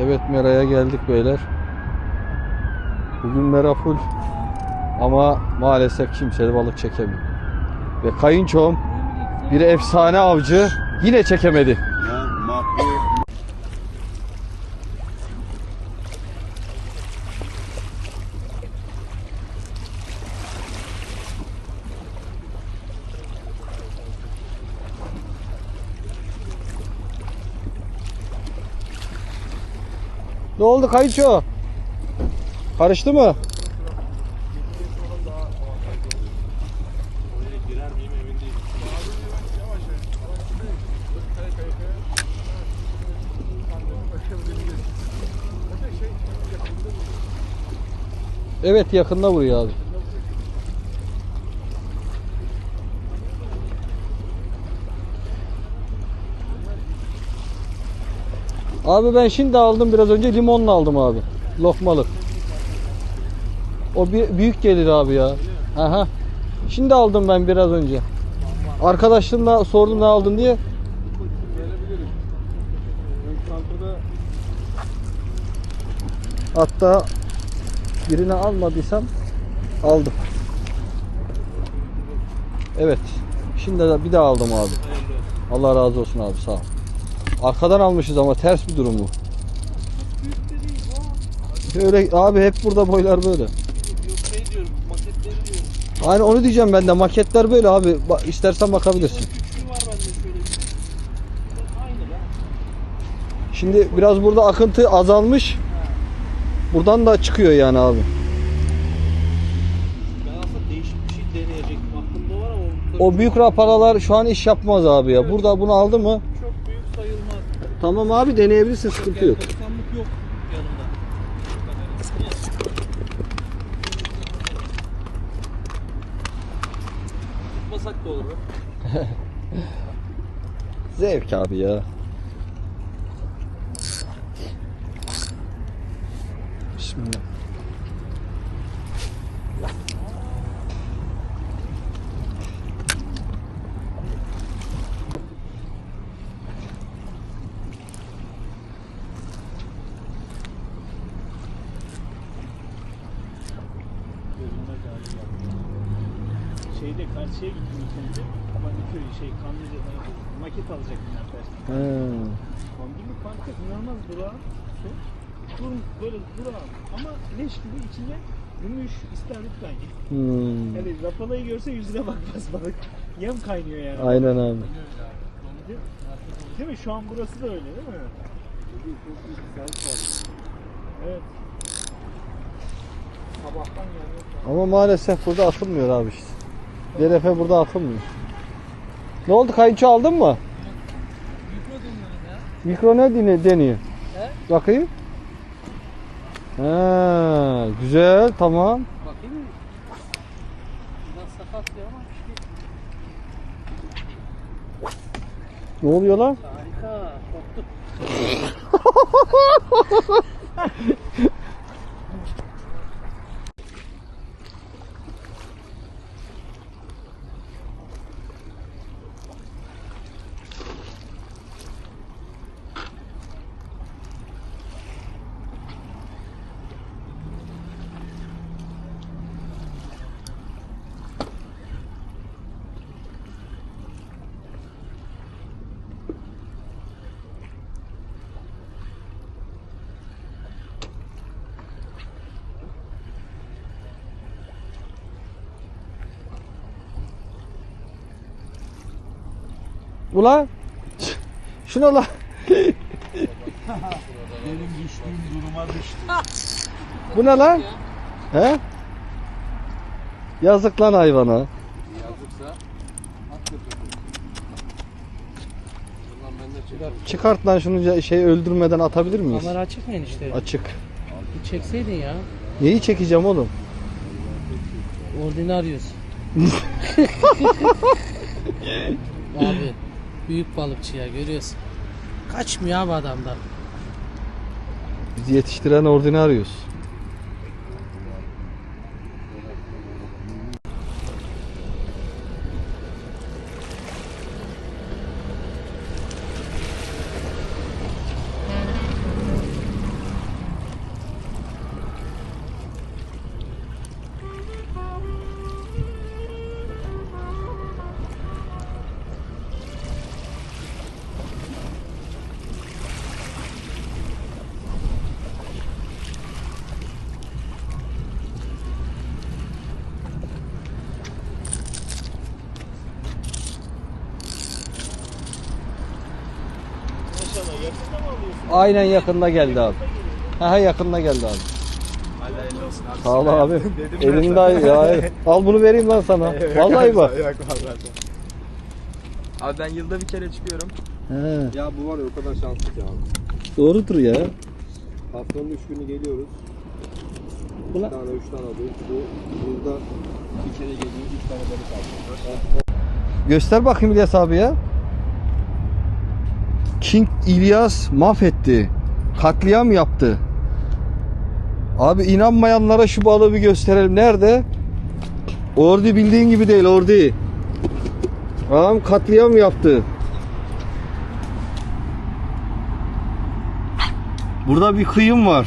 Evet Mera'ya geldik beyler. Bugün Mera full. Ama maalesef kimse de balık çekemiyor. Ve kayınçom bir efsane avcı yine çekemedi. Ya makro Ne oldu kayınço? Karıştı mı? Evet yakında vuruyor abi. Abi ben şimdi aldım biraz önce limonla aldım abi. Lokmalık. O büyük gelir abi ya. Aha. Şimdi aldım ben biraz önce. Arkadaşımla sordum ne aldın diye. Hatta birini almadıysam aldım. Evet. Şimdi de bir daha aldım abi. Allah razı olsun abi sağ ol. Arkadan almışız ama ters bir durum bu. Öyle abi hep burada boylar böyle. Aynen onu diyeceğim ben de. Maketler böyle abi. Ba- istersen bakabilirsin. Şimdi biraz burada akıntı azalmış. Buradan da çıkıyor yani abi. O büyük raparalar şu an iş yapmaz abi ya. Burada bunu aldı mı? Tamam abi deneyebilirsin sıkıntı yok. Tutmasak da olur be. Zevk abi ya. Bismillah. Şeyde karşıya gittim ilk önce. Manikür şey Kanlıca'dan maket alacaktım ben tersten. He. Kandili kanka inanılmaz durağan. Su. Dur, böyle durağan. Ama leş gibi içinde gümüş istavrit kaynıyor. Hmm. Yani rapalayı görse yüzüne bakmaz balık. Yem kaynıyor yani. Aynen abi. Değil, değil mi? Şu an burası da öyle değil mi? Evet. Sabahtan. Ama maalesef burada atılmıyor abi işte. DRF burada atılmıyor. Ne oldu kayınço aldın mı? Mikro ne deniyor? He? Bakayım. Ha, güzel tamam. Bakayım mı? Biraz sakat ya ama şey Ne oluyor lan? harika. Korktum. Ulan. Şuna lan. benim düştüğüm duruma düştü. Bu ne lan? He? Yazık lan hayvana. Yazıksa. Çıkart lan şunu şey öldürmeden atabilir miyiz? Kamera açık mı enişte? Açık. Bir çekseydin ya. Neyi çekeceğim oğlum? Ordinaryus. abi büyük balıkçı ya görüyorsun. Kaçmıyor abi adamdan. Bizi yetiştiren ordinaryus. Aynen yakında geldi abi. Ha yakında geldi abi. Sağ ol abi. Elinde ya. Al bunu vereyim lan sana. Vallahi bak. Abi ben yılda bir kere çıkıyorum. He, Ya bu var ya o kadar şanslı ki abi. doğrudur ya. Haftanın 3 günü geliyoruz. 2 Ulan- tane 3 tane alıyoruz. Bu burada bir kere geliyor 3 tane balık alıyor. Göster bakayım İlyas abi ya. King İlyas mahvetti. Katliam yaptı. Abi inanmayanlara şu balığı bir gösterelim. Nerede? Ordu bildiğin gibi değil ordu. Ağam katliam yaptı. Burada bir kıyım var.